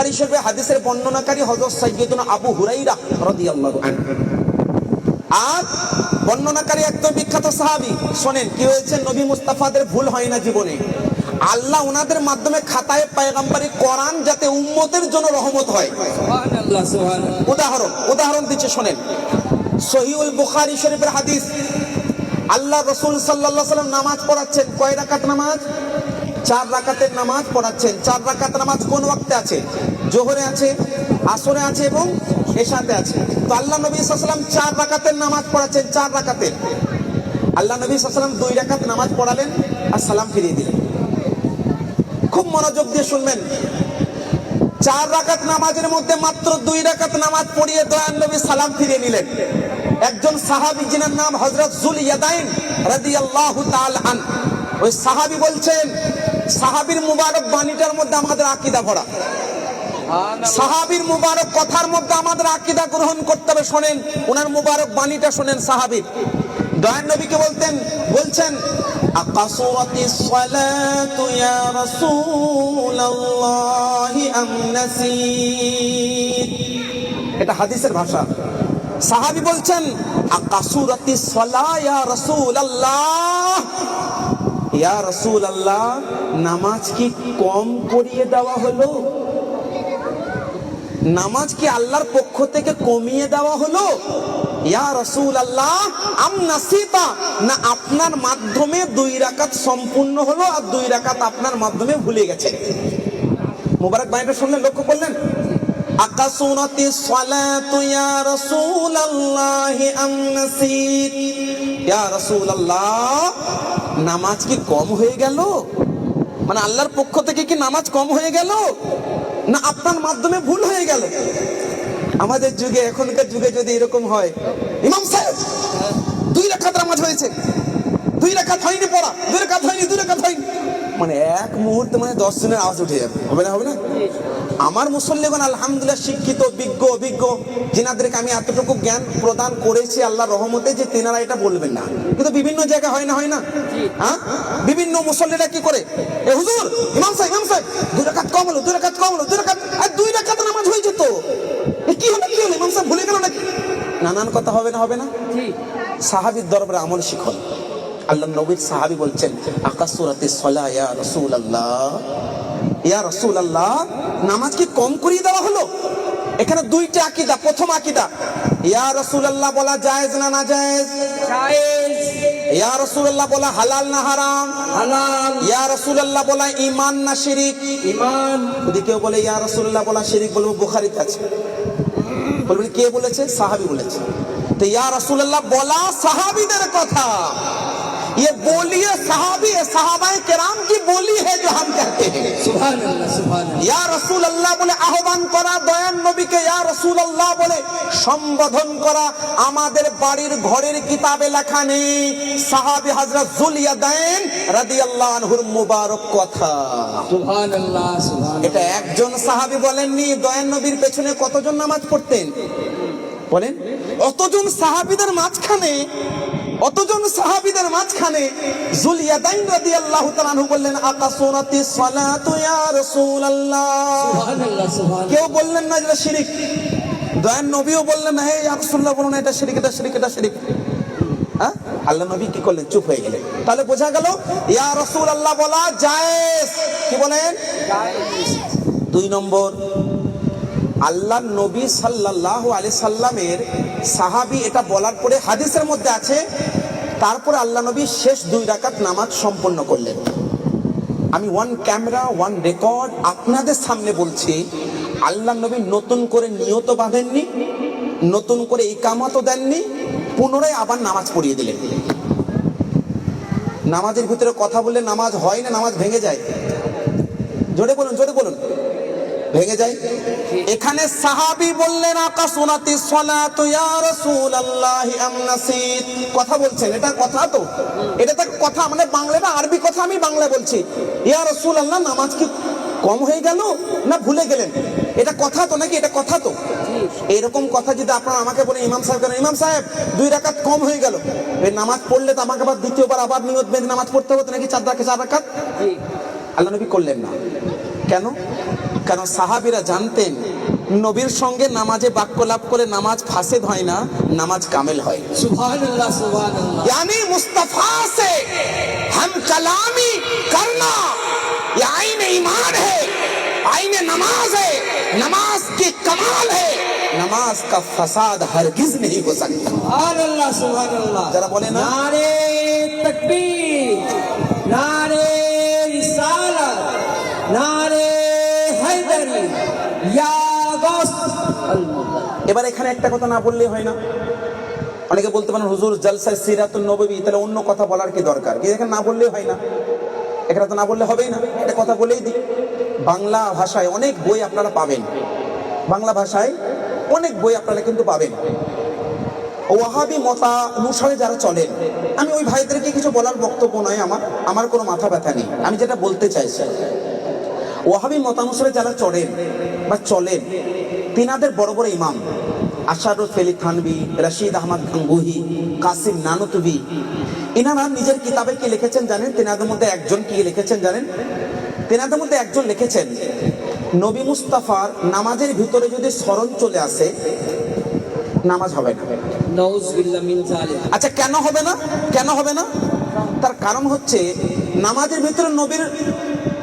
বুখারী শরীফে হাদিসের বর্ণনাকারী হযরত সাইয়্যিদুনা আবু হুরাইরা রাদিয়াল্লাহু আনহু। আর বর্ণনাকারী একদম বিখ্যাত সাহাবী শোনেন কি হয়েছে? নবী মুস্তাফাদের ভুল হয় না জীবনে। আল্লাহ ওনাদের মাধ্যমে খাতায় পায়গাম্বারি কোরআন যাতে উম্মতের জন্য রহমত হয়। উদাহরণ উদাহরণ দিচ্ছে শোনেন। সহিউল বুখারি শরীফের হাদিস আল্লাহ রসুল সাল্লাল্লাহু আলাইহি সাল্লাম নামাজ পড়াচ্ছেন কয় রাকাত নামাজ? চার রাকাতের নামাজ পড়াচ্ছেন। চার রাকাত নামাজ কোন ওয়াক্তে আছে? জোহরে আছে, আসরে আছে এবং এশাতে আছে। তো আল্লাহ নবী সাল্লাম চার রাকাতের নামাজ পড়াচ্ছেন, চার রাকাতের। আল্লাহ নবী সাল্লাম দুই রাকাত নামাজ পড়ালেন আর সালাম ফিরিয়ে দিলেন। খুব মনোযোগ দিয়ে শুনবেন। চার রাকাত নামাজের মধ্যে মাত্র দুই রাকাত নামাজ পড়িয়ে দয়ান নবী সালাম ফিরিয়ে নিলেন। একজন সাহাবী যিনার নাম হজরত জুল ইয়াদাইন রাদিয়াল্লাহু তাআলা আন ওই সাহাবি বলছেন সাহাবীর মুবারক বাণীটার মধ্যে আমাদের আকীদা ভরা। সাহাবীর মুবারক কথার মধ্যে আমাদের আকীদা গ্রহণ করতে হবে শোনেন ওনার মুবারক বাণীটা শোনেন সাহাবীর। দয়ান নবীকে বলতেন বলছেন আকাসুরাতি সালাতু ইয়া রাসূলুল্লাহি আম নাসিত এটা হাদিসের ভাষা। সাহাবী বলছেন আকাসুরাতি সালা ইয়া রাসূলুল্লাহ। ইয়া রাসূলুল্লাহ, নামাজ কি কম পড়িয়ে দেওয়া হলো? নামাজ কি আল্লাহর পক্ষ থেকে কমিয়ে দেওয়া হলো? ইয়া রসুল আল্লাহ আম নাসিতা না আপনার মাধ্যমে দুই রাকাত সম্পূর্ণ হলো আর দুই রাকাত আপনার মাধ্যমে ভুলে গেছে? মুবারক বাণীটা শুনলেন, লক্ষ্য করলেন? আকাসুরাতি সালাতু ইয়া রাসূলুল্লাহ আম নাসিত ইয়া রাসূলুল্লাহ, নামাজ কি কম হয়ে গেল? মানে আল্লাহর পক্ষ থেকে কি নামাজ কম হয়ে গেল? না আপনার মাধ্যমে ভুল হয়ে গেল? আমাদের যুগে, এখনকার যুগে যদি এরকম হয়, ইমাম সাহেব, দুই রাখাত নামাজ হয়েছে। দুই রাখাত হয়নি পড়া দুই রাখাত হয়নি দুই রাখাত হয়নি। মানে এক মুহূর্তে মানে দশ জনের আওয়াজ উঠে যাবে। হবে না হবে না? আমার মুসল্লিগণ আলহামদুলিল্লাহ শিক্ষিত বিজ্ঞ অভিজ্ঞ যিনাদেরকে আমি এতটুকু জ্ঞান প্রদান করেছি আল্লাহ রহমতে যে তেনারা এটা বলবেন না। কিন্তু বিভিন্ন জায়গায় হয় না হয় না? হ্যাঁ? বিভিন্ন মুসল্লিরা কি করে? এ হুজুর ইমাম সাহেব ইমাম সাহেব দুই রাকাত কম হলো দুই রাকাত কম হলো দুই রাকাত আর দুই রাকাত নামাজ হয়েছে তো। এ কি হলো কি হলো ইমাম সাহেব ভুলে গেল নাকি? নানান কথা হবে না হবে না? সাহাবির দরবারে আমল শিখন আল্লাহ নবীর সাহাবি বলছেন আকাশ সুরাতে সলা ইয়া রসুল আল্লাহ ইয়া রসুল আল্লাহ নামাজ কি কম করিয়ে দেওয়া হলো? এখানে দুইটা আকিদা প্রথম আকিদা ইয়া রসুল আল্লাহ বলা জায়েজ না না জায়েজ। ইয়া রসুল আল্লাহ বলা হালাল না হারাম? হালাল। ইয়া রসুল আল্লাহ বলা ইমান না শিরিক? ঈমান। যদি কেউ বলে ইয়া রসুল্লাহ বলা শিরিক? বলব বুখারিতে আছে। বলবেন কে বলেছে? সাহাবি বলেছে। তো ইয়া রসুল্লাহ বলা সাহাবিদের কথা। ये बोलिए साहबी है साहबाए किराम की बोली है जो हम कहते हैं সুবহানাল্লাহ সুবহানাল্লাহ ইয়া রসুল আল্লাহ বলে আহ্বান করা দয়ান নবীকে ইয়া রসুল আল্লাহ বলে সম্বোধন করা আমাদের বাড়ির ঘরের কিতাবে লেখা নেই সাহাবি হাজরত জুলিয়া দেন রাদি আল্লাহ আনহুর মুবারক কথা সুবহানাল্লাহ সুবহানাল্লাহ এটা একজন সাহাবি বলেননি দয়ান নবীর পেছনে কতজন নামাজ পড়তেন বলেন অতজন সাহাবিদের মাঝখানে অতজন সাহাবিদের মাঝখানে জুলিয়াদাইন রাদিয়াল্লাহু তাআলা বললেন আকাসুরাতি সালাতু ইয়া রাসূলুল্লাহ? কেউ বললেন না এটা শিরিক। দয়ান নবীও বললেন না হে ইয়া রাসূলুল্লাহ বলুন এটা শিরিক এটা শিরিক এটা শিরিক। হ্যাঁ? আল্লাহ নবী কি করলেন? চুপ হয়ে গেলেন। তাহলে বোঝা গেল ইয়া রাসূলুল্লাহ বলা জায়েজ। কি বলেন? দুই নম্বর আল্লাহ নবী সাল্লাল্লাহু আলাইহি সাল্লামের সাহাবী এটা বলার পরে হাদিসের মধ্যে আছে, তারপরে আল্লাহ নবী শেষ দুই রাকাত নামাজ সম্পন্ন করলেন। আমি ওয়ান ক্যামেরা ওয়ান রেকর্ড আপনাদের সামনে বলছি, আল্লাহ নবী নতুন করে নিয়ত বাঁধেননি, নতুন করে ইকামাতও দেননি, পুনরায় আবার নামাজ পড়িয়ে দিলেন। নামাজের ভিতরে কথা বললে নামাজ হয় না, নামাজ ভেঙে যায়। জোরে বলুন জোরে বলুন। ভেঙে যায়। এখানে সাহাবি বললেন আকাশুনাতি সালাতু ইয়া রাসূলুল্লাহি আম নাসিত কথা বলছেন এটা কথা তো? এটা তো কথা মানে বাংলা না আরবি কথা আমি বাংলা বলছি। ইয়া রাসূলুল্লাহ নামাজ কি কম হয়ে গেল না ভুলে গেলেন? এটা কথা তো নাকি? এটা কথা তো? এরকম কথা যদি আপনারা আমাকে বলে ইমাম সাহেব কেন? ইমাম সাহেব দুই রাকাত কম হয়ে গেল। এই নামাজ পড়লে তো আমাকে আবার দ্বিতীয়বার আবার নিয়ত বেঁধে নামাজ পড়তে হতো নাকি চার রাখে চার রাকাত? আল্লাহ নবী করলেন না। কেন? কারণ সাহাবিরা জানতেন নবীর সঙ্গে নামাজে বাক্য লাভ করে নামাজ ফাসেদ হয় না নামাজ কামেল হয়। ইয়ানি মুস্তাফা সে হাম কালামি করনা হে নামাজ হে নামাজ কি কামাল হে। নামাজ কা ফাসাদ হরগিজ নেই হো সকতা। যারা বলে না নারে তাকবীর এবার এখানে একটা কথা না বললে হয় না। অনেকে বলতে পারেন, হুজুর, জালসায় সিরাত নবী তাহলে অন্য কথা বলার কি দরকার? কি এখানে না বললে হয় না। এখানে তো না বললে হবেই না। এটা কথা বলেই দিই। বাংলা ভাষায় অনেক বই আপনারা পাবেন। বাংলা ভাষায় অনেক বই আপনারা কিন্তু পাবেন। ওয়াহাবি মতা অনুসারে যারা চলেন, আমি ওই ভাইদেরকে কিছু বলার বক্তব্য নয় আমার। আমার কোনো মাথা ব্যথা নেই। আমি যেটা বলতে চাইছি ওহাবি মতানুসারে যারা চড়েন বা চলেন তিনাদের বড় বড় ইমাম আশারুফ ফেলি থানবি রশিদ আহমদ গাঙ্গুহি কাসিম নানুতবি ইনারা নিজের কিতাবে কি লিখেছেন জানেন? তেনাদের মধ্যে একজন কি লিখেছেন জানেন? তেনাদের মধ্যে একজন লিখেছেন নবী মুস্তাফার নামাজের ভিতরে যদি স্মরণ চলে আসে নামাজ হবে না। আচ্ছা কেন হবে না? কেন হবে না? তার কারণ হচ্ছে নামাজের ভিতরে নবীর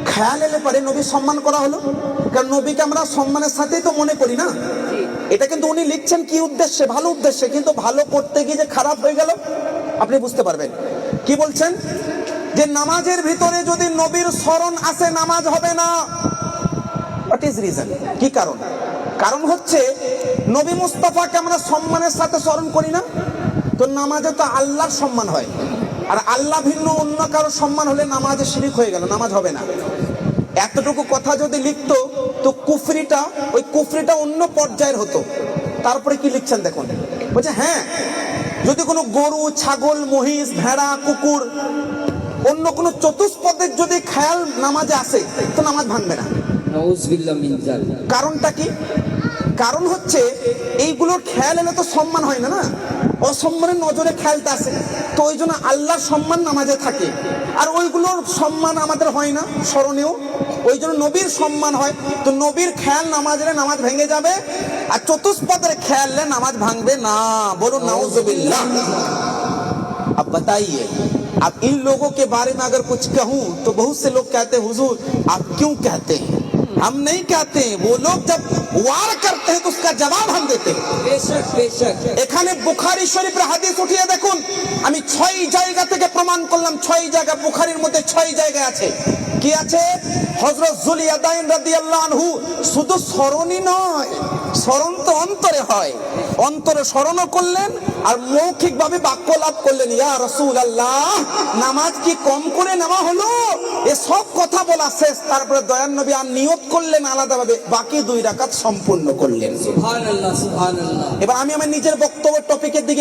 খেয়াল এলে পরে নবীর সম্মান করা হলো। কারণ নবীকে আমরা সম্মানের সাথেই তো মনে করি না। এটা কিন্তু উনি লিখছেন কি উদ্দেশ্যে? ভালো উদ্দেশ্যে। কিন্তু ভালো করতে গিয়ে যে খারাপ হয়ে গেল, আপনি বুঝতে পারবেন। কি বলছেন? যে নামাজের ভিতরে যদি নবীর স্মরণ আসে, নামাজ হবে না। হোয়াট ইজ রিজন কি কারণ? কারণ হচ্ছে, নবী মুস্তফাকে আমরা সম্মানের সাথে স্মরণ করি না। তো নামাজে তো আল্লাহর সম্মান হয়। আর আল্লাহ ভিন্ন অন্য কারও সম্মান হলে নামাজে শিরিক হয়ে গেল নামাজ হবে না। এতটুকু কথা যদি লিখত তো কুফরিটা ওই কুফরিটা অন্য পর্যায়ের হতো। তারপরে কি লিখছেন দেখুন? বলছে হ্যাঁ যদি কোনো গরু ছাগল মহিষ ভেড়া কুকুর অন্য কোনো চতুষ্পদের যদি খেয়াল নামাজে আসে তো নামাজ ভাঙবে না। কারণটা কি? কারণ হচ্ছে এইগুলোর খেয়াল এলে তো সম্মান হয় না না অসম্মানের নজরে খেয়ালটা আসে তো ওই জন্য আল্লাহর সম্মান নামাজে থাকে আর ওইগুলোর সম্মান আমাদের হয় না স্মরণেও ওই জন্য নবীর সম্মান হয় তো নবীর খেয়াল নামাজের নামাজ ভেঙে যাবে আর চতুষ্পদের খেয়ালে নামাজ ভাঙবে না বলুন নাউজুবিল্লাহ अब बताइए अब इन लोगों के बारे में अगर कुछ कहूं तो बहुत से लोग कहते हैं हुजूर आप क्यों कहते हैं हम नहीं कहते हैं वो लोग जब वार करते हैं तो उसका जवाब हम देते हैं बेशक बेशक এখানে বুখারি শরীফের হাদিস উঠিয়ে দেখুন আমি ছয় জায়গা থেকে প্রমাণ করলাম ছয় জায়গা বুখারির মধ্যে ছয় জায়গা আছে কি আছে হজরত জুলিয়াদাইন রাদিয়াল্লাহু আনহু শুধু স্মরণই নয় স্মরণ তো অন্তরে হয় অন্তরে স্মরণও করলেন আর মৌখিকভাবে বাক্য লাভ করলেন ইয়া রসুল আল্লাহ নামাজ কি কম করে নেওয়া হলো? এ সব কথা বলা শেষ। তারপরে দয়ান নবী আর নিয়োগ করলেন আলাদাভাবে বাকি দুই রাকাত সম্পূর্ণ করলেন। এবার আমি আমার নিজের বক্তব্য টপিকের দিকে